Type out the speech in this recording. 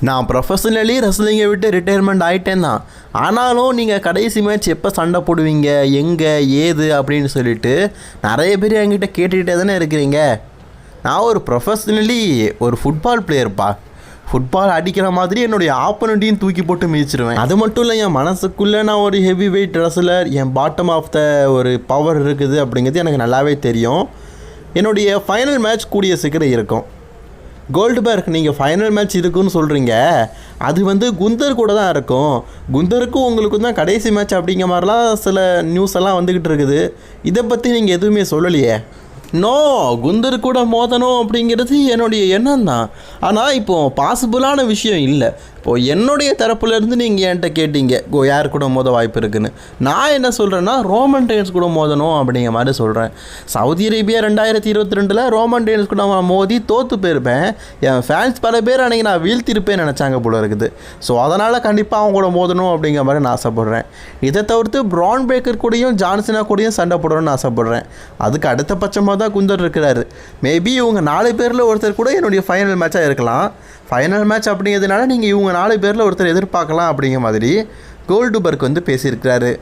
நான் ப்ரொஃபஷனலி ரெஸ்லிங்கை விட்டு ரிட்டையர்மெண்ட் ஆகிட்டேன் தான் ஆனாலும் நீங்கள் கடைசி மேட்ச் எப்போ சண்டை போடுவீங்க? எங்கே? ஏது? அப்படின்னு சொல்லிட்டு நிறைய பேர் என்கிட்ட கேட்டுக்கிட்டே தானே இருக்கிறீங்க. நான் ஒரு ப்ரொஃபஷ்னலி ஒரு ஃபுட்பால் பிளேயர்ப்பா ஃபுட்பால் அடிக்கிற மாதிரி என்னுடைய ஆப்பனண்ட்டையும் தூக்கி போட்டு மிதிச்சிருவேன். அது மட்டும் இல்லை என் மனசுக்குள்ளே நான் ஒரு ஹெவி வெயிட் ரெஸ்லர் என் பாட்டம் ஆஃப் த ஒரு பவர் இருக்குது அப்படிங்கிறது எனக்கு நல்லாவே தெரியும். என்னுடைய ஃபைனல் மேட்ச் கூடிய சீக்கிரம் இருக்கும். கோல்டுபர்க் நீங்கள் ஃபைனல் மேட்ச் இருக்குன்னு சொல்கிறீங்க அது வந்து குந்தர் கூட தான் இருக்கும். குந்தருக்கும் உங்களுக்கும் தான் கடைசி மேட்ச் அப்படிங்கிற மாதிரிலாம் சில நியூஸ் எல்லாம் வந்துக்கிட்டு இருக்குது. இதை பற்றி நீங்கள் எதுவுமே சொல்லலையே? நோ குந்தர் கூட மோதணும் அப்படிங்கிறது என்னுடைய எண்ணம் தான் ஆனால் இப்போது பாசிபிளான விஷயம் இல்லை. இப்போது என்னுடைய தரப்புலேருந்து நீங்கள் என்கிட்ட கேட்டீங்க கோ யார் கூட மோத வாய்ப்பு இருக்குன்னு? நான் என்ன சொல்கிறேன்னா ரோமன் டெயின்ஸ் கூட மோதணும் அப்படிங்கிற மாதிரி சொல்கிறேன் சவுதி அரேபியா ரெண்டாயிரத்தி இருபத்தி ரெண்டில் ரோமன் டெயின்ஸ் கூட நான் மோதி தோற்று போயிருப்பேன். என் ஃபேன்ஸ் பல பேர் அன்றைக்கி நான் வீழ்த்திருப்பேன் நினச்சாங்க போல இருக்குது. ஸோ அதனால் கண்டிப்பாக அவங்க கூட மோதணும் அப்படிங்கிற மாதிரி நான் ஆசைப்பட்றேன். இதை தவிர்த்து ப்ரான் பேக்கர் கூடயும் ஜான்சனா கூடயும் சண்டை போடணும்னு ஆசைப்பட்றேன். அதுக்கு அடுத்த பட்சமாக தான் குந்தர் இருக்கிறாரு. மேபி இவங்க நாலு பேரில் ஒருத்தர் கூட என்னுடைய ஃபைனல் மேட்சாக இருக்கலாம். ஃபைனல் மேட்ச் அப்படிங்கிறதுனால நீங்கள் இவங்க நாலு பேரில் ஒருத்தர் எதிர்பார்க்கலாம் அப்படிங்கிற மாதிரி கோல்டுபர்க் வந்து பேசியிருக்கிறாரு.